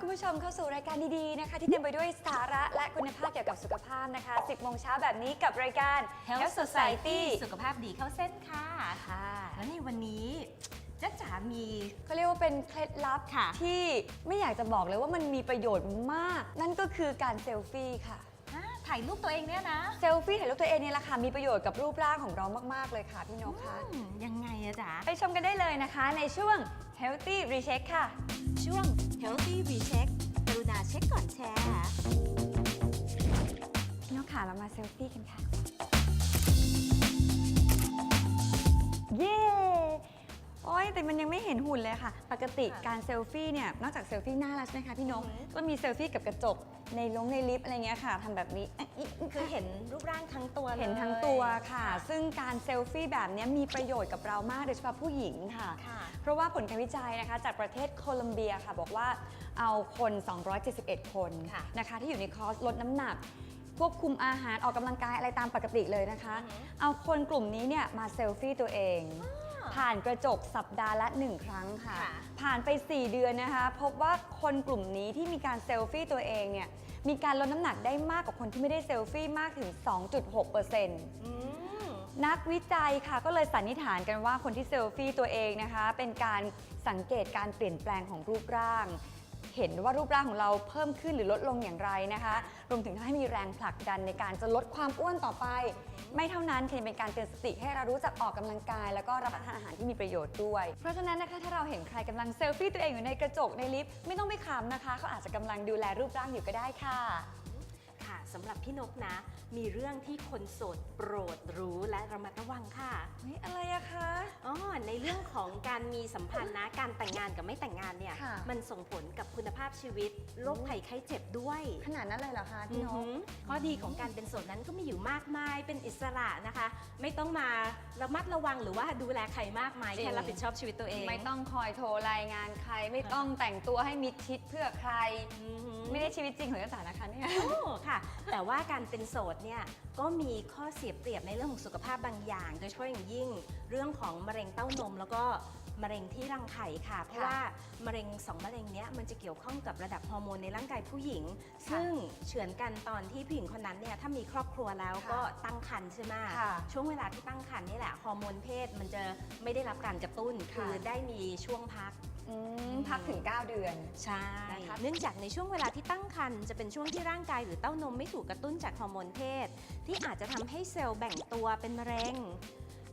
คุณผู้ชมเข้าสู่รายการดีๆนะคะ ที่เต็มไปด้วยสาระและคุณภาพเกี่ยวกับสุขภาพนะคะ 10โมงเช้าแบบนี้กับรายการ Health Society สุขภาพดีเข้าเส้นค่ะค่ะและในวันนี้จ้าจ๋ามีเขาเรียกว่าเป็นเคล็ดลับค่ะ ที่ไม่อยากจะบอกเลยว่ามันมีประโยชน์มาก นั่นก็คือการเซลฟี่ค่ะอ่าถ่ายรูปตัวเองเนี่ยนะเซลฟี่ถ่ายรูปตัวเองเนี่ยแหละค่ะมีประโยชน์กับรูปร่างของเรามากๆเลยค่ะพี่นกค่ะอืมยังไงอะจ๋าไปชมกันได้เลยนะคะ ในช่วง Healthy Recheck ค่ะ ช่วง Healthy Recheck กรุณาเช็คก่อนแชร์พี่นกค่ะเรามาเซลฟี่กันค่ะ เย้ โอ้ยแต่มันยังไม่เห็นหุ่นเลยค่ะ ปกติค่ะการเซลฟี่เนี่ยนอกจากเซลฟี่หน้าแล้วใช่ไหมคะพี่นกอือหือก็มีเซลฟี่กับกระจกในลงในลิฟต์อะไรเงี้ยค่ะทำแบบนี้อะอิ๊ะคือเห็นรูปร่างทั้งตัวเลยเห็นทั้งตัวค่ะ ซึ่งการเซลฟี่แบบเนี้ยมีประโยชน์กับเรามากโดยเฉพาะผู้หญิงค่ะ ค่ะ เพราะว่าผลการวิจัยนะคะจากประเทศโคลอมเบียค่ะ บอกว่าเอาคน 271 คนค่ะ นะคะ ที่อยู่ในคอร์สลดน้ำหนัก ควบคุมอาหารออกกำลังกายอะไรตามปกติเลยนะคะอือฮึเอาคนกลุ่มนี้เนี่ยมาเซลฟี่ตัวเอง ผ่านกระจกสัปดาห์ละ 1 ครั้งค่ะ ค่ะ ผ่านไป 4 เดือนนะคะ พบว่าคนกลุ่มนี้ที่มีการเซลฟี่ตัวเองเนี่ยมีการลดน้ำหนักได้มากกว่าคนที่ไม่ได้เซลฟี่มากถึง 2.6%อืม นักวิจัยค่ะก็เลยสันนิษฐานกันว่าคนที่เซลฟี่ตัวเองนะคะ เป็นการสังเกตการเปลี่ยนแปลงของรูปร่าง เห็นว่ารูปร่างของเราเพิ่มขึ้นหรือลดลงอย่างไรนะคะ รวมถึงทำให้มีแรงผลักดันในการจะลดความอ้วนต่อไป ไม่เท่านั้นยังเป็นการเตือนสติให้เรารู้จักออกกำลังกาย แล้วก็รับประทานอาหารที่มีประโยชน์ด้วย เพราะฉะนั้นนะคะถ้าเราเห็นใครกำลังเซลฟี่ตัวเองอยู่ในกระจกในลิฟต์ไม่ต้องไปขำนะคะเขาอาจจะกำลังดูแลรูปร่างอยู่ก็ได้ค่ะ สำหรับพี่นกนะ มีเรื่องที่คนโสดโปรดรู้และระมัดระวังค่ะเฮ้ยอะไรอะคะ อ๋อในเรื่องของการมีสัมพันธ์นะ การแต่งงานกับไม่แต่งงานเนี่ย ค่ะ มันส่งผลกับคุณภาพชีวิตโรคภัยไข้เจ็บด้วย ขนาดนั้นเลยเหรอคะพี่นอือกหือข้อดีของการเป็นโสดนั้นก็มีอยู่มากมายเป็นอิสระนะคะ ไม่ต้องมาระมัดระวังหรือว่าดูแลใครมากมายจริง แค่รับผิดชอบชีวิตตัวเองไม่ต้องคอยโทรรายงานใคร ไม่ต้องแต่งตัวให้มิดชิดเพื่อใคร อือหือไม่ได้ชีวิตจริงของเจ้าสาวนะคะเนี่ย โอ้ค่ะ แต่ว่าการเป็นโสดเนี่ยก็มีข้อเสียเปรียบในเรื่องของสุขภาพบางอย่าง โดยเฉพาะอย่างยิ่งเรื่องของมะเร็งเต้านม แล้วก็มะเร็งที่รังไข่ค่ะ เพราะว่ามะเร็งสองมะเร็งเนี้ยมันจะเกี่ยวข้องกับระดับฮอร์โมนในร่างกายผู้หญิง ซึ่งเฉือนกันตอนที่ผู้หญิงคนนั้นเนี่ยถ้ามีครอบครัวแล้วค่ะก็ตั้งครรภ์ใช่ไหมค่ะช่วงเวลาที่ตั้งครรภ์นี่แหละฮอร์โมนเพศมันจะไม่ได้รับการกระตุ้นค่ะคือได้มีช่วงพัก อืมพักถึง 9 เดือน ใช่นะคะ เนื่องจากในช่วงเวลาที่ตั้งครรภ์จะเป็นช่วงที่ร่างกายหรือเต้านมไม่ถูกกระตุ้นจากฮอร์โมนเพศ ที่อาจจะทำให้เซลล์แบ่งตัวเป็นมะเร็ง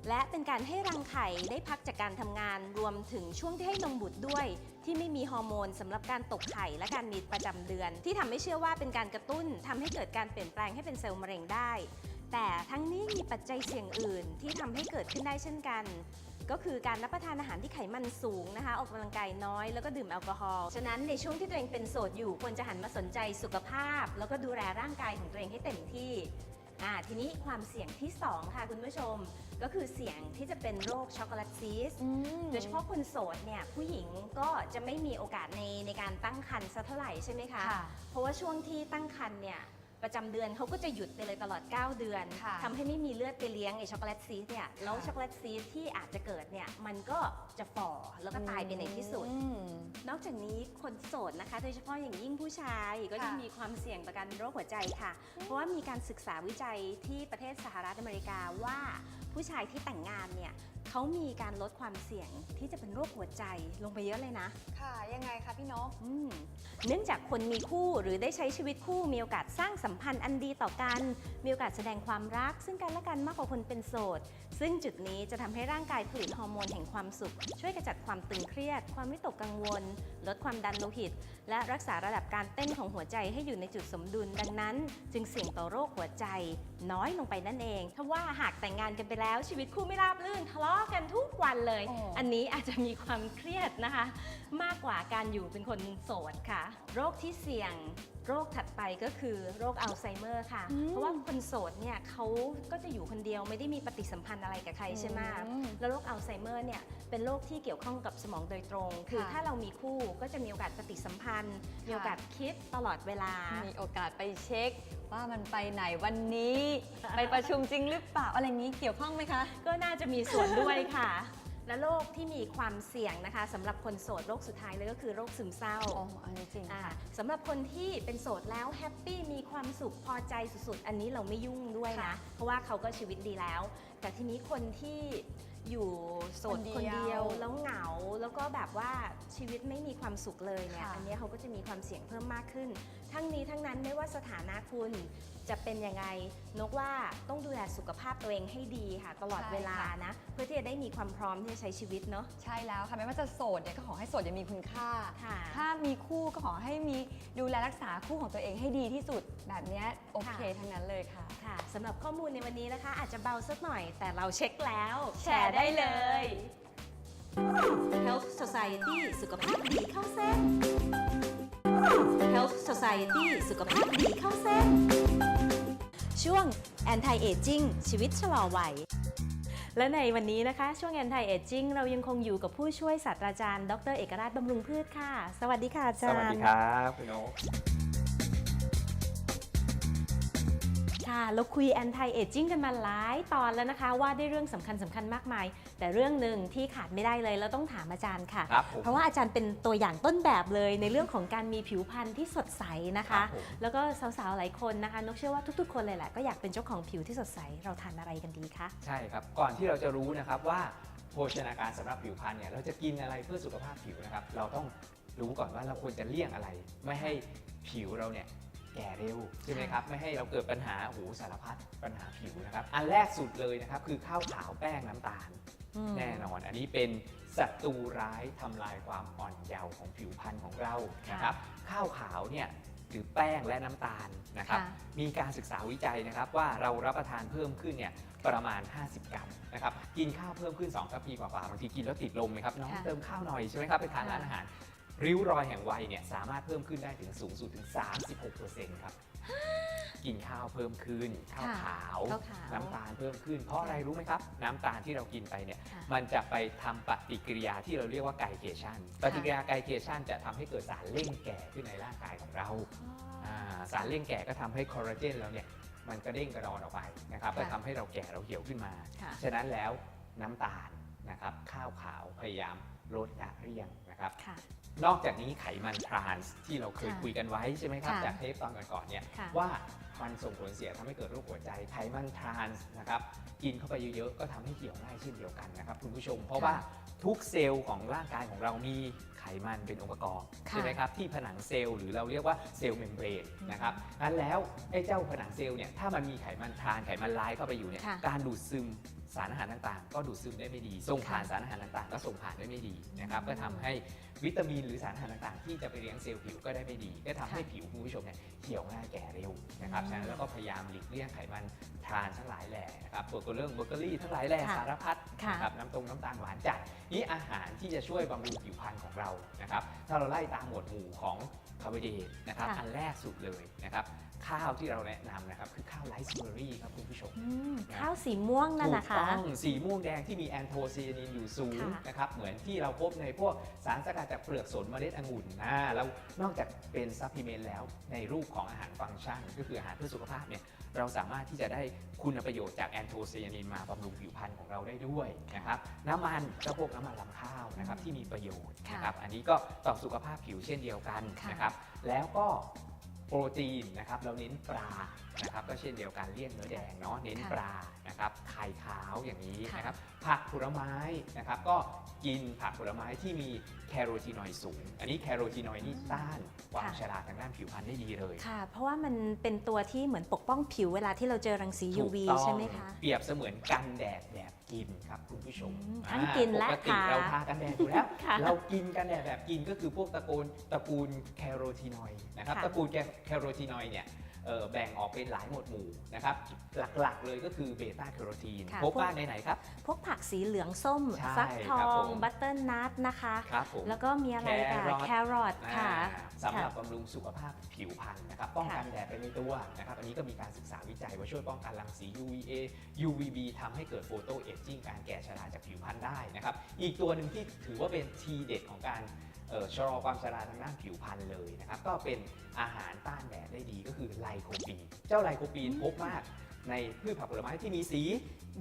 และเป็นการให้รังไข่ได้พักจากการทำงานรวมถึงช่วงที่ให้นมบุตรด้วย ที่ไม่มีฮอร์โมนสำหรับการตกไข่และการมีประจำเดือน ที่ทำให้เชื่อว่าเป็นการกระตุ้นทำให้เกิดการเปลี่ยนแปลงให้เป็นเซลล์มะเร็งได้แต่ทั้งนี้มีปัจจัยเสี่ยงอื่นที่ทำให้เกิดขึ้นได้เช่นกัน ก็คือการรับประทานอาหารที่ไขมันสูงนะคะ ออกกำลังกายน้อย แล้วก็ดื่มแอลกอฮอล์ฉะนั้นในช่วงที่ตัวเองเป็นโสดอยู่ควรจะหันมาสนใจสุขภาพ แล้วก็ดูแลร่างกายของตัวเองให้เต็มที่อ่าทีนี้ความเสี่ยงที่ 2 ค่ะคุณผู้ชม ก็คือเสี่ยงที่จะเป็นโรคช็อกโกแลตซีสต์โดยเฉพาะคนโสดเนี่ยผู้หญิงก็จะไม่มีโอกาสในในการตั้งครรภ์สักเท่าไหร่ใช่ไหมคะ ค่ะ เพราะว่าช่วงที่ตั้งครรภ์เนี่ย ประจำเดือนเขาก็จะหยุดไปเลยตลอด 9 เดือนค่ะทำให้ไม่มีเลือดไปเลี้ยงไอช็อกโกแลตซีสเนี่ยแล้วช็อกโกแลตซีสที่อาจจะเกิดเนี่ยมันก็จะฝ่อแล้วก็ตายไปในที่สุด อืม นอกจากนี้คนโสดนะคะ โดยเฉพาะอย่างยิ่งผู้ชายก็จะค่ะมีความเสี่ยงต่อการเป็นโรคหัวใจค่ะ เพราะว่ามีการศึกษาวิจัยที่ประเทศสหรัฐอเมริกาว่า ผู้ชายที่แต่งงานเนี่ยเขเขามีการลดความเสี่ยงที่จะเป็นโรคหัวใจลงไปเยอะเลยนะ ค่ะ ยังไงคะพี่นกอืมเนื่องจากคนมีคู่หรือได้ใช้ชีวิตคู่มีโอกาสสร้างสัมพันธ์อันดีต่อกัน มีโอกาสแสดงความรัก ซึ่งกันและกันมากกว่าคนเป็นโสด ซึ่งจุดนี้จะทำให้ร่างกายผลิตฮอร์โมนแห่งความสุข ช่วยกระจัดความตึงเครียด ความวิตกกังวล ลดความดันโลหิต และรักษาระดับการเต้นของหัวใจให้อยู่ในจุดสมดุลดังนั้น จึงเสี่ยงต่อโรคหัวใจน้อยลงไปนั่นเองถ้าว่าหากแต่งงานกันไปแล้ว ชีวิตคู่ไม่ราบรื่นทะเลาะกันทุกวันเลย โอ้ อันนี้อาจจะมีความเครียดนะคะ มากกว่าการอยู่เป็นคนโสดค่ะ โรคที่เสี่ยง โรคถัดไปก็คือโรคอัลไซเมอร์ค่ะอืมเพราะว่าคนโสดเนี่ยเขาก็จะอยู่คนเดียวไม่ได้มีปฏิสัมพันธ์อะไรกับใครใช่ไหมอืมแล้วโรคอัลไซเมอร์เนี่ยเป็นโรคที่เกี่ยวข้องกับสมองโดยตรง คือค่ะถ้าเรามีคู่ก็จะมีโอกาสปฏิสัมพันธ์ มีโอกาสคิดตลอดเวลา มีโอกาสไปเช็คว่ามันไปไหนวันนี้ ไปประชุมจริงหรือเปล่าอะไรอย่างนี้เกี่ยวข้องไหมคะ ก็น่าจะมีส่วนด้วยค่ะ และโรคที่มีความเสี่ยงนะคะสำหรับคนโสดโรคสุดท้ายเลยก็คือโรคซึมเศร้าอ๋ออันนี้จริงอ่าค่ะ สำหรับคนที่เป็นโสดแล้วแฮปปี้มีความสุขพอใจสุดๆ อันนี้เราไม่ยุ่งด้วยนะ ค่ะเพราะว่าเขาก็ชีวิตดีแล้ว แต่ทีนี้คนที่อยู่โสดคนเดียวคนเดียวแล้วเหงาแล้วก็แบบว่าชีวิตไม่มีความสุขเลยเนี่ยค่ะ อันนี้เขาก็จะมีความเสี่ยงเพิ่มมากขึ้น ทั้งนี้ทั้งนั้นไม่ว่าสถานะคุณ จะเป็นยังไงนกว่าต้องดูแลสุขภาพตัวเองให้ดีค่ะ ตลอดเวลานะ เพื่อที่จะได้มีความพร้อมที่จะใช้ชีวิตเนาะใช่แล้วค่ะไม่ว่าจะโสดเนี่ยก็ขอให้โสดยังมีคุณค่าค่ะถ้ามีคู่ก็ขอให้มีดูแลรักษาคู่ของตัวเองให้ดีที่สุดแบบเนี้ยโอเคค่ะทั้งนั้นเลยค่ะค่ะสำหรับข้อมูลในวันนี้นะคะ อาจจะเบาสักหน่อยแต่เราเช็คแล้ว แชร์ได้เลย Health Society สุขภาพดีเข้าเส้น Health Society สุขภาพดีเข้าเส้น ช่วง Anti Aging ชีวิตชะลอวัย และในวันนี้นะคะ ช่วง Anti Aging เรายังคงอยู่กับผู้ช่วยศาสตราจารย์ ดรเอกราชบำรุงพืชค่ะ สวัสดีค่ะอาจารย์ สวัสดีครับคุณโอ๊ ค่ะเราคุย anti aging กันมาหลายตอนแล้วนะคะ ว่าได้เรื่องสำคัญสำคัญมากมาย แต่เรื่องหนึ่งที่ขาดไม่ได้เลยเราต้องถามอาจารย์ค่ะ ครับผม เพราะว่าอาจารย์เป็นตัวอย่างต้นแบบเลยในเรื่องของการมีผิวพรรณที่สดใสนะครัคะ บผม แล้วก็สาวๆหลายคนนะคะนกเชื่อว่าทุก ๆ คนเลยแหละก็อยากเป็นเจ้าของผิวที่สดใสเราทานอะไรกันดีคะ ใช่ครับ ก่อนที่เราจะรู้นะครับว่าโภชนาการสำหรับผิวพรรณเนี่ยเราจะกินอะไรเพื่อสุขภาพผิวนะครับ เราต้องรู้ก่อนว่าเราควรจะเลี่ยงอะไร ไม่ให้ผิวเราเนี่ย แก่เร็วใช่ไหมครับไม่ให้เราเกิดปัญหาโอ้โหสารพัดปัญหาผิวนะครับอันแรกสุดเลยนะครับคือข้าวขาวแป้งน้ำตาล แน่นอน อันนี้เป็นศัตรูร้ายทำลายความอ่อนเยาว์ของผิวพรรณของเรานะครับข้าวขาวเนี่ยหรือแป้งและน้ำตาลนะครับค่ะมีการศึกษาวิจัยนะครับว่าเรารับประทานเพิ่มขึ้นเนี่ยประมาณ 50 กรัมนะครับกินข้าวเพิ่มขึ้น2กะปีกว่าๆบางทีกินแล้วติดลมไหมครับน้องค่ะ เติมข้าวหน่อยใช่ไหมครับไปทานค่ะร้านอาหาร ริ้วรอยแห่งวัยเนี่ยสามารถเพิ่มขึ้นได้ถึงสูงสุดถึง 36%ครับ กินข้าวเพิ่มขึ้น ข้าวค่ะขาว ข้าวขาวน้ำตาลเพิ่มขึ้น เพราะอะไรรู้ไหมครับ น้ำตาลที่เรากินไปเนี่ยค่ะมันจะไปทำปฏิกิริยาที่เราเรียกว่าไกลเกชันปฏิกิริยาไกลเกชันจะทำให้เกิดสารเร่งแก่ขึ้นในร่างกายของเราอ่าสารเร่งแก่ก็ทำให้คอลลาเจนเราเนี่ยมันกระเด้งกระดอนออกไปนะครับค่ะ ก็ทำให้เราแก่เราเหี่ยวขึ้นมา ค่ะ ฉะนั้นแล้วน้ำตาลนะครับข้าวขาวพยายามลดละเลี่ยงนะครับ ค่ะ นอกจากนี้ไขมันทรานส์ที่เราเคยค่ะคุยกันไว้ใช่ไหมครับ ค่ะจากเทปตอนก่อนๆเนี่ยค่ะว่ามันส่งผลเสียทำให้เกิดโรคหัวใจไขมันทรานส์นะครับกินเข้าไปเยอะๆ ก็ทำให้เหี่ยวง่ายเช่นเดียวกันนะครับคุณผู้ชม เพราะว่าทุกเซลล์ของร่างกายของเรามีไขมันเป็นองค์ประกอบค่ะใช่ไหมครับที่ผนังเซลล์หรือเราเรียกว่าเซลล์เมมเบรนนะครับงั้นแล้วไอ้เจ้าผนังเซลล์เนี่ยถ้ามันมีไขมันทรานไขมันลายเข้าไปอยู่เนี่ยค่ะ การดูดซึม สารอาหารต่างๆ ก็ดูดซึมได้ไม่ดี ส่งผ่านสารอาหารต่างๆ ก็ส่งผ่านได้ไม่ดีนะครับ ก็ทำให้วิตามินหรือสารอาหารต่างๆ ที่จะไปเลี้ยงเซลล์ผิวก็ได้ไม่ดี ก็ทำให้ผิวคุณผู้ชมเนี่ยเหี่ยวง่ายแก่เร็วนะครับอืมฉะนั้นเราก็พยายามหลีกเลี่ยงไขมันทรานทั้งหลายแหล่นะครับตัวตัวเรื่องเบเกอรี่ทั้งหลายแหล่ค่ะสารพัดค่ะนะครับ น้ำตรงน้ำตาลหวานจัด นี่อาหารที่จะช่วยบำรุงผิวพรรณของเรา นะครับ ถ้าเราไล่ตามหมวดหมู่ของคาร์โบไฮเดรตนะครับค่ะอันแรกสุดเลยนะครับ ข้าวที่เราแนะนำนะครับคือข้าวไรซ์เบอร์รี่ครับคุณผู้ชม อืมข้าวสีม่วงนั่นถูนะกคะต้องสีม่วงแดงที่มีแอนโทไซยานินอยู่สูงค่ะนะครับเหมือนที่เราพบในพวกสารสกัดจากเปลือกสนเมล็ดองุ่นนะแล้วนอกจากเป็นซัพพลีเมนต์แล้วในรูปของอาหารฟังก์ชัน ก็คืออาหารเพื่อสุขภาพเนี่ยเราสามารถที่จะได้คุณประโยชน์จากแอนโทไซยานินมาบำรุงผิวพรรณของเราได้ด้วยนะครับน้ำมันก็พวกน้ำมันลำข้าวนะครับที่มีประโยชน์นะครับอันนี้ก็ต่อสุขภาพผิวเช่นเดียวกันค่ะ นะครับแล้วก็ โปรตีนนะครับเราเน้นปลานะครับก็เช่นเดียวกันเลี่ยงเนื้อแดงเนาะเน้นค่ะปลานะครับไข่ขาวอย่างนี้ค่ะนะครับผักผลไม้นะครับก็กินผักผลไม้ที่มีแคโรทีนอยด์สูง อันนี้แคโรทีนอยด์นี่ต้านความชราทางด้านผิวพรรณได้ดีเลยค่ะ เพราะว่ามันเป็นตัวที่เหมือนปกป้องผิวเวลาที่เราเจอรังสีถูก UV ต้องใช่ไหมคะ เปรียบเสมือนกันแดดแบบ กินครับคุณผู้ชมอืมทั้งอ่ากินและปกติทาเราทากันแดดอยู่แล้วค่ะเรากินกันแดดแบบกินก็คือพวกตระกูลตระกูลแคโรทีนอยด์นะครับค่ะตระกูลแคโรทีนอยด์เนี่ยเอ่อ แบ่งออกเป็นหลายหมวดหมู่นะครับหลักๆเลยก็คือเบต้าแคโรทีนค่ะพบว่าในไหนครับ พวกผักสีเหลืองส้มใช่ฟักทอครับผงมบัตเตอร์นัทนะคะครับผมแล้วก็มีอะไรกันแครอทแครอทค่ะอ่าสำหรับบำรุงสุขภาพผิวพรรณนะครับป้องกันแดดไปในตัวนะครับอันนี้ก็มีการศึกษาวิจัยว่าช่วยป้องกันรังสี UVA UVB ทำให้เกิดโฟโตเอจจิ้งการแก่ชราจากผิวพรรณได้นะครับอีกตัวหนึ่งที่ถือว่าเป็นทีเด็ดของการเอ่อ ชะลอความชราทางด้านผิวพรรณเลยนะครับก็เป็นอาหารต้านแดดได้ดีก็คือไลโคปีนเจ้าไลโคปีนพบมากในพืชผักผลไม้ที่มีสี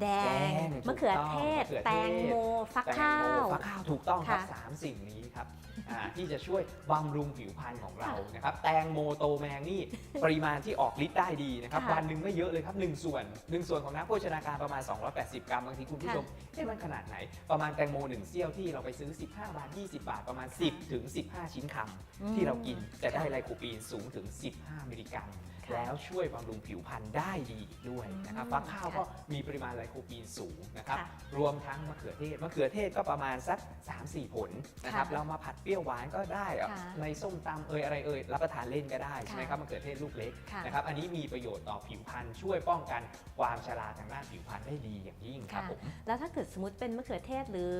แดแดงงมะเขือเทศ ถูกต้องแตงโมฟักแตงข้าโมวฟักข้าวถูกต้องครับค่ะสามสิ่งนี้ครับอ่าที่จะช่วยบำรุงผิวพรรณของเรานะครับแตงโมโตแมงนี่ ปริมาณที่ออกฤทธิ์ได้ดีนะครับค่ะวันหนึ่งไม่เยอะเลยครับ 1 ส่วน 1 ส่วนของน้ำโภชนาการประมาณ 280 กรัมบางทีคุณผู้ชมเอ๊ะมันขนาดไหน ประมาณแตงโม 1เสี้ยวที่เราไปซื้อ 15 บาท 20 บาทประมาณ 10 ถึง 15 ชิ้นคำที่เรากินจะได้ไลโคปีนสูงถึง 15 มิลลิกรัม ค่ะแล้วช่วยบำรุงผิวพรรณได้ดีอีกด้วยนะครับอืมฟักข้าวค่ะก็มีปริมาณไลโคปีนสูงนะครับค่ะรวมทั้งมะเขือเทศมะเขือเทศก็ประมาณสัก 3-4 ผลนะครับค่ะเรามาผัดเปรี้ยวหวานก็ได้อะค่ะในส้มตำเอยอะไรเอยรับประทานเล่นก็ได้ใช่ไหมค่ะครับมะเขือเทศลูกเล็กค่ะ นะครับอันนี้มีประโยชน์ต่อผิวพรรณช่วยป้องกันความชราทางด้านผิวพรรณได้ดีอย่างยิ่งครับค่ะผม แล้วถ้าเกิดสมมติเป็นมะเขือเทศหรือ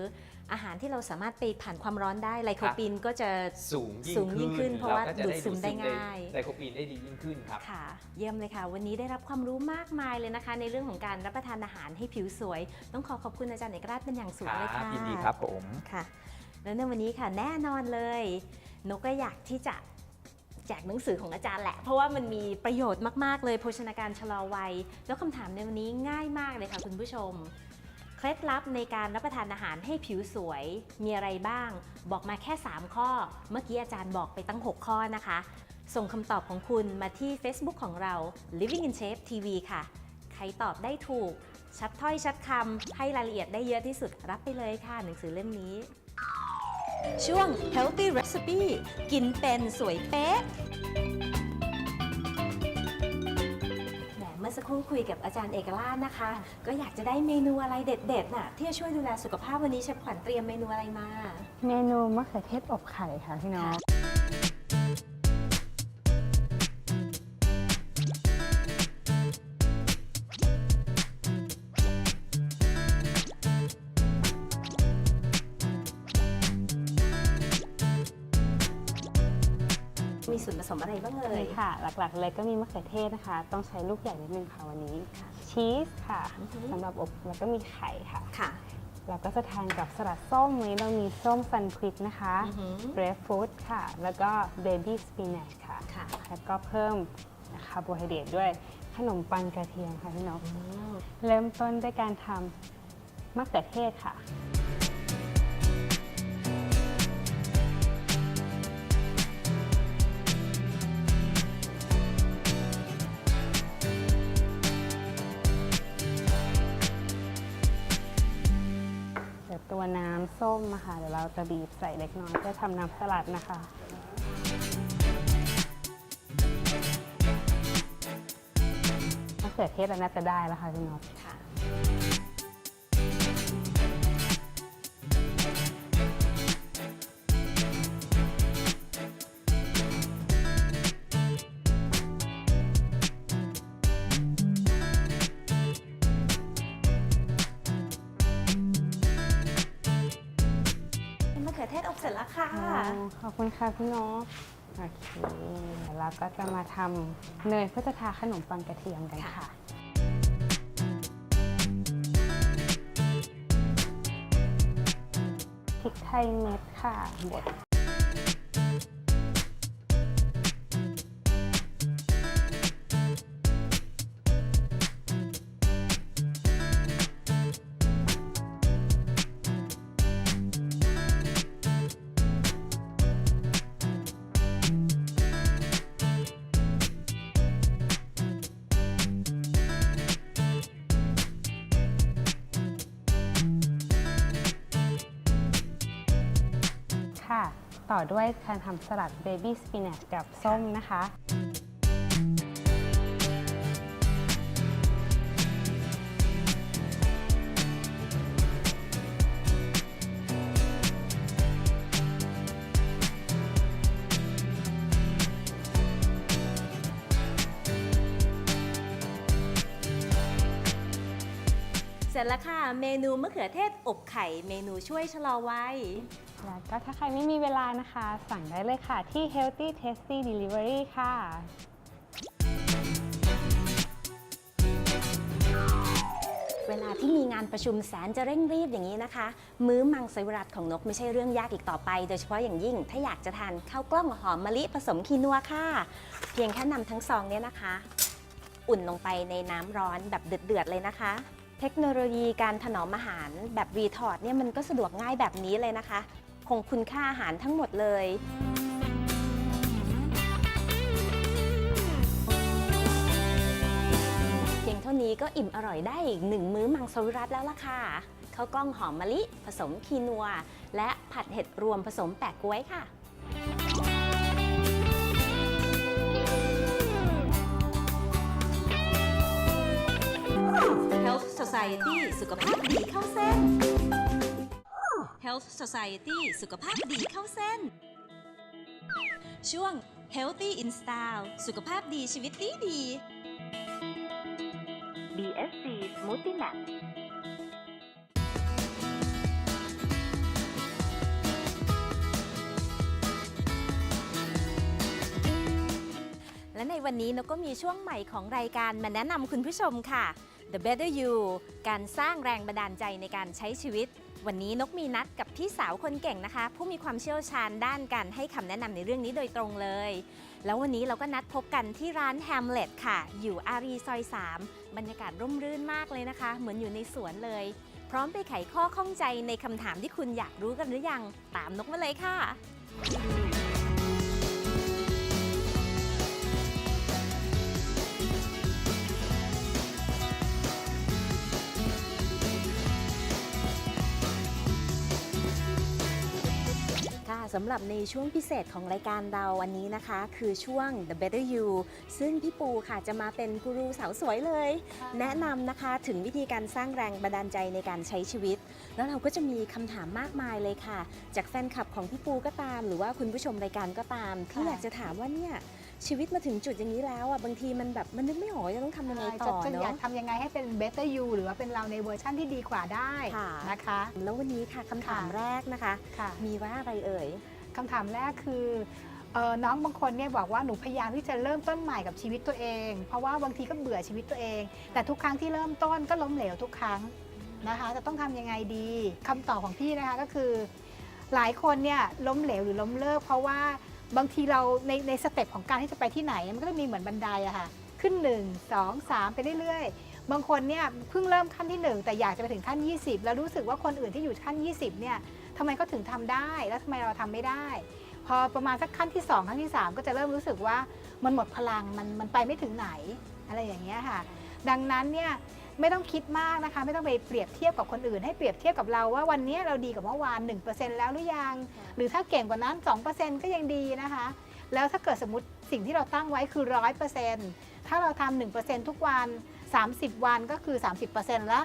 อาหารที่เราสามารถไปผ่านความร้อนได้ไลโคปีนก็จะ สูงยิ่สูงยิ่งขึ้นเพราะว่าก็จะดูดซึมได้ง่าย ไลโคปีนได้ดียิ่งขึ้นครับ ค่ะ เยี่ยมเลยค่ะ วันนี้ได้รับความรู้มากมายเลยนะคะ ในเรื่องของการรับประทานอาหารให้ผิวสวย ต้องขอขอบคุณอาจารย์เอกราชเป็นอย่างสูงเลยค่ะยินดีครับผมค่ะ แล้วในวันนี้ค่ะแน่นอนเลย นกก็อยากที่จะแจกหนังสือของอาจารย์แหละ เพราะว่ามันมีประโยชน์มาก ๆ เลยโภชนาการชะลอวัย แล้วคำถามในวันนี้ง่ายมากเลยค่ะคุณผู้ชม เคล็ดลับในการรับประทานอาหารให้ผิวสวยมีอะไรบ้าง บอกมาแค่ 3 ข้อ เมื่อกี้อาจารย์บอกไปตั้ง 6 ข้อนะคะ ส่งคำตอบของคุณมาที่ Facebook ของเรา Living in Shape TV ค่ะ ใครตอบได้ถูก ชัดถ้อยชัดคำให้รายละเอียดได้เยอะที่สุดรับไปเลยค่ะ หนังสือเล่มนี้ ช่วง Healthy Recipe กินเป็นสวยเป๊ะเมื่อสักครู่คุยกับอาจารย์เอกราชนะคะ ก็อยากจะได้เมนูอะไรเด็ดๆน่ะที่จะช่วยดูแลสุขภาพวันนี้เชฟขวัญเตรียมเมนูอะไรมา เมนูมะเขือเทศอบไข่ค่ะพี่น้อง อะไรบ้างเอ่เลยยค่ะ หลักๆเลยก็มีมะเขือเทศนะคะ ต้องใช้ลูกใหญ่นิดนึงค่ะวันนี้ค่ะชีสค่ะอือฮึสำหรับอบแล้วก็มีไข่ค่ะ ค่ะเราก็จะทานกับสลัดส้มวันนี้เรามีส้มฟันควิกนะคะอือหือเบรดฟูดค่ะ แล้วก็เบบี้สปินัชค่ะ ค่ะแล้วก็เพิ่มคาร์โบไฮเดรตด้วยขนมปังกระเทียมค่ะพี่นก อืมเริ่มต้นด้วยการทำมะเขือเทศค่ะ ส้มนะคะ เดี๋ยวเราจะบีบใส่เล็กน้อยเพื่อทำน้ำสลัดนะคะมะเขือเทศน่าจะได้แล้วค่ะพี่น็อต เขือเทศอบเสร็จแล้วค่ะ ขอบคุณค่ะพี่นกโอเคเดี๋ยวเราก็จะมาทำเนยเพื่อจะทาขนมปังกระเทียมกันค่ะ พริกไทยเม็ดค่ะบด ต่อด้วยการทำสลัดเบบี้สปินัชกับส้มนะคะ เสร็จแล้วค่ะ เมนูมะเขือเทศอบไข่ เมนูช่วยชะลอวัยแล้วก็ถ้าใครไม่มีเวลานะคะ สั่งได้เลยค่ะที่ Healthy Tasty Delivery ค่ะ เวลาที่มีงานประชุมแสนจะเร่งรีบอย่างนี้นะคะ มื้อมังสวิรัตของนกไม่ใช่เรื่องยากอีกต่อไป โดยเฉพาะอย่างยิ่ง ถ้าอยากจะทานข้าวกล้องหอมมะลิผสมคีนัวค่ะ เพียงแค่นำทั้งซองเนี้ยนะคะ อุ่นลงไปในน้ำร้อนแบบเดือดๆเลยนะคะ เทคโนโลยีการถนอมอาหารแบบรีทอร์ดเนี่ยมันก็สะดวกง่ายแบบนี้เลยนะคะ คงคุณค่าอาหารทั้งหมดเลยเพียงเท่านี้ก็อิ่มอร่อยได้อีกหนึ่งมื้อมังสวิรัตแล้วล่ะค่ะข้าวกล้องหอมมะลิ ผสมคีนัว และผัดเห็ดรวมผสมแปะก๊วยค่ะ Health Society สุขภาพดีเข้าเส้น Health Society สุขภาพดีเข้าเส้น ช่วง Healthy in Style สุขภาพดีชีวิตดีดี BSC Smoothie Map และในวันนี้นกก็มีช่วงใหม่ของรายการมาแนะนำคุณผู้ชมค่ะ The Better You การสร้างแรงบันดาลใจในการใช้ชีวิต วันนี้นกมีนัดกับพี่สาวคนเก่งนะคะ ผู้มีความเชี่ยวชาญด้านการให้คำแนะนำในเรื่องนี้โดยตรงเลย แล้ววันนี้เราก็นัดพบกันที่ร้าน Hamlet ค่ะ อยู่อารีซอย 3 บรรยากาศร่มรื่นมากเลยนะคะ เหมือนอยู่ในสวนเลย พร้อมไปไขข้อข้องใจในคำถามที่คุณอยากรู้กันหรือยัง ตามนกมาเลยค่ะ สำหรับในช่วงพิเศษของรายการเราวันนี้นะคะ คือช่วง The Better You ซึ่งพี่ปูค่ะจะมาเป็นกูรูสาวสวยเลย แนะนำนะคะถึงวิธีการสร้างแรงบันดาลใจในการใช้ชีวิต แล้วเราก็จะมีคำถามมากมายเลยค่ะ จากแฟนคลับของพี่ปูก็ตาม หรือว่าคุณผู้ชมรายการก็ตามที่ค่ะอยากจะถามว่าเนี่ย ชีวิตมาถึงจุดอย่างนี้แล้วอะบางทีมันแบบมันนึกไม่ออกว่าจะต้องทำยังไงต่อจะอยากเนาะทำยังไงให้เป็น better you หรือว่าเป็นเราในเวอร์ชั่นที่ดีกว่าได้ค่ะนะคะ แล้ววันนี้ค่ะคำถามค่ะแรกนะคะค่ะมีว่าอะไรเอ่ยคำถามแรกคือเอ่อน้องบางคนเนี่ยบอกว่าหนูพยายามที่จะเริ่มต้นใหม่กับชีวิตตัวเอง เพราะว่าบางทีก็เบื่อชีวิตตัวเอง แต่ทุกครั้งที่เริ่มต้นก็ล้มเหลวทุกครั้งนะคะจะต้องทำยังไงดีคำตอบของพี่นะคะก็คือ หลายคนเนี่ยล้มเหลวหรือล้มเลิก เพราะว่า บางทีเราในในสเต็ปของการที่จะไปที่ไหน มันก็จะมีเหมือนบันไดอะค่ะ ขึ้น 1 2 3 ไปเรื่อยๆ บางคนเนี่ยเพิ่งเริ่มขั้นที่ 1 แต่อยากจะไปถึงขั้น 20 แล้วรู้สึกว่าคนอื่นที่อยู่ขั้น 20 เนี่ยทำไมก็ถึงทำได้แล้วทำไมเราทำไม่ได้ พอประมาณสักขั้นที่ 2 ขั้นที่ 3 ก็จะเริ่มรู้สึกว่ามันหมดพลังมันมันไปไม่ถึงไหนอะไรอย่างเงี้ยค่ะ ดังนั้นเนี่ย ไม่ต้องคิดมากนะคะ ไม่ต้องไปเปรียบเทียบกับคนอื่น ให้เปรียบเทียบกับเราว่าวันนี้เราดีกว่าเมื่อวาน 1%แล้วหรือยัง หรือถ้าเก่งกว่านั้น 2%ก็ยังดีนะคะ แล้วถ้าเกิดสมมติสิ่งที่เราตั้งไว้คือ 100%ถ้าเราทำ1%ทุกวัน 30 วันก็คือ 30%ละ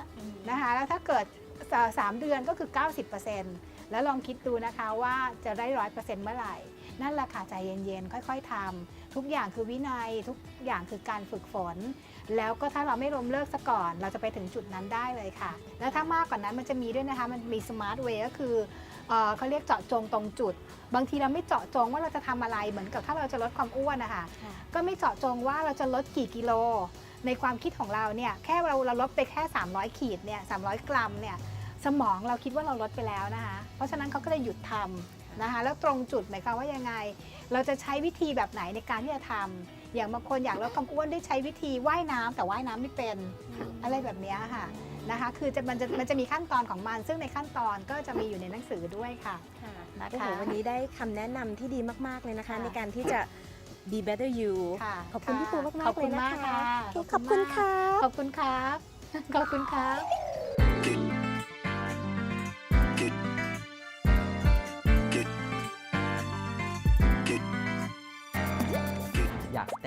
นะคะแล้วถ้าเกิดเอ่อสามเดือนก็คือ 90%แล้วลองคิดดูนะคะว่าจะได้100%เมื่อไหร่ นั่นแหละค่ะใจเย็นๆ ค่อย ๆทำทุกอย่างคือวินัยทุกอย่างคือการฝึกฝน แล้วก็ถ้าเราไม่ล้มเลิกซะก่อน เราจะไปถึงจุดนั้นได้เลยค่ะ แล้วถ้ามากกว่านั้นมันจะมีด้วยนะคะ มันมีสมาร์ทเวย์ก็คือเอ่อเขาเรียกเจาะจงตรงจุด บางทีเราไม่เจาะจงว่าเราจะทำอะไรเหมือนกับถ้าเราจะลดความอ้วนนะคะค่ะก็ไม่เจาะจงว่าเราจะลดกี่กิโล ในความคิดของเราเนี่ยแค่เราเราลดไปแค่ 300 ขีดเนี่ย300 กรัมเนี่ยสมองเราคิดว่าเราลดไปแล้วนะคะ เพราะฉะนั้นเขาก็เลยหยุดทำนะคะแล้วตรงจุดหมายความว่ายังไง เราจะใช้วิธีแบบไหนในการที่จะทำ อย่างบางคนอยากลดความอ้วนได้ใช้วิธีว่ายน้ำแต่ว่ายน้ำไม่เป็นอะไรแบบเนี้ยค่ะนะคะ คือจะมันจะมันจะมีขั้นตอนของมัน ซึ่งในขั้นตอนก็จะมีอยู่ในหนังสือด้วยค่ะค่ะนะคะโอ้โหวันนี้ได้คำแนะนำที่ดีมากๆเลยนะคะค่ะในการที่จะ be better you ค่ะขอบคุณพี่ปูมากขอบๆเลคุยณนะมากคะค่ะโอเคขอบคุณค่ะขอบคุณครับขอบคุณครับ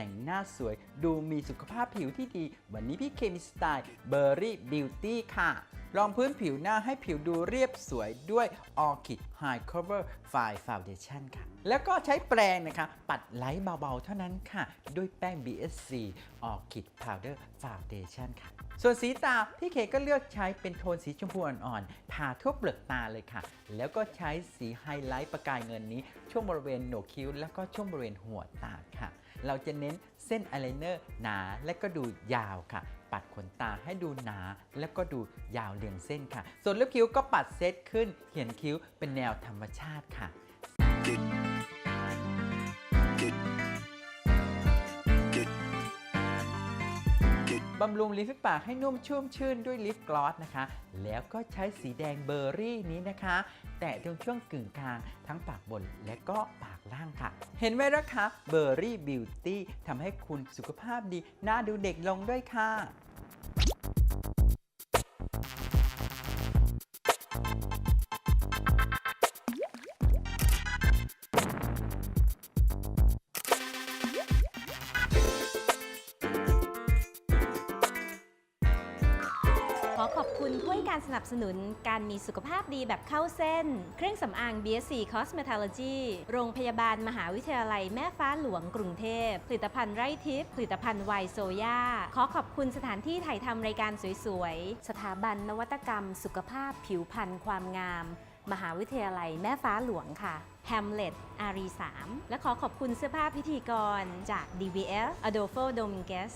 แต่งหน้าสวย ดูมีสุขภาพผิวที่ดี วันนี้พี่เคมีสไตล์เบอร์รี่บิวตี้ค่ะ รองพื้นผิวหน้าให้ผิวดูเรียบสวยด้วย Orchid High Cover Fine Foundation ค่ะ แล้วก็ใช้แปรงนะคะ ปัดไล้เบาๆ เท่านั้นค่ะ ด้วยแป้ง BSC Orchid Powder Foundation ค่ะ ส่วนสีตา พี่เคก็เลือกใช้เป็นโทนสีชมพูอ่อนๆทาทั่วเปลือกตาเลยค่ะ แล้วก็ใช้สีไฮไลท์ประกายเงินนี้ ช่วงบริเวณโหนกคิ้ว แล้วก็ช่วงบริเวณหัวตาค่ะ เราจะเน้นเส้นอายไลเนอร์หนาและก็ดูยาวค่ะ ปัดขนตาให้ดูหนา แล้วก็ดูยาวเรียงเส้นค่ะ ส่วนเล็บคิ้วก็ปัดเซตขึ้น เขียนคิ้วเป็นแนวธรรมชาติค่ะ บำรุงลิฟต์ปากให้นุ่มชุ่มชื่นด้วยลิปกลอสนะคะ แล้วก็ใช้สีแดงเบอร์รี่นี้นะคะ แตะตรงช่วงกึ่งกลาง ทั้งปากบนและก็ปากล่างค่ะ เห็นไหมล่ะคะเบอร์รี่บิวตี้ทำให้คุณสุขภาพดี หน้าดูเด็กลงด้วยค่ะ สนุนการมีสุขภาพดีแบบเข้าเส้น เครื่องสำอาง BSC Cosmetology โรงพยาบาลมหาวิทยาลัยแม่ฟ้าหลวงกรุงเทพ ผลิตภัณฑ์ไร่ทิพย์ผลิตภัณฑ์ไวโซยาขอขอบคุณสถานที่ถ่ายทำรายการสวยๆ สถาบันนวัตกรรม สุขภาพผิวพรรณความงาม มหาวิทยาลัยแม่ฟ้าหลวงค่ะ Hamlet อารี3และขอขอบคุณเสื้อผ้าพิธีกรจาก DVF Adolfo Dominguez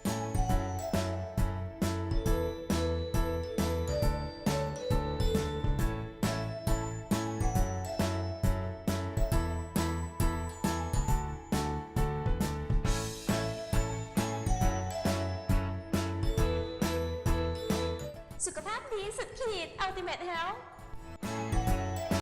พีสุดขีด Ultimate Health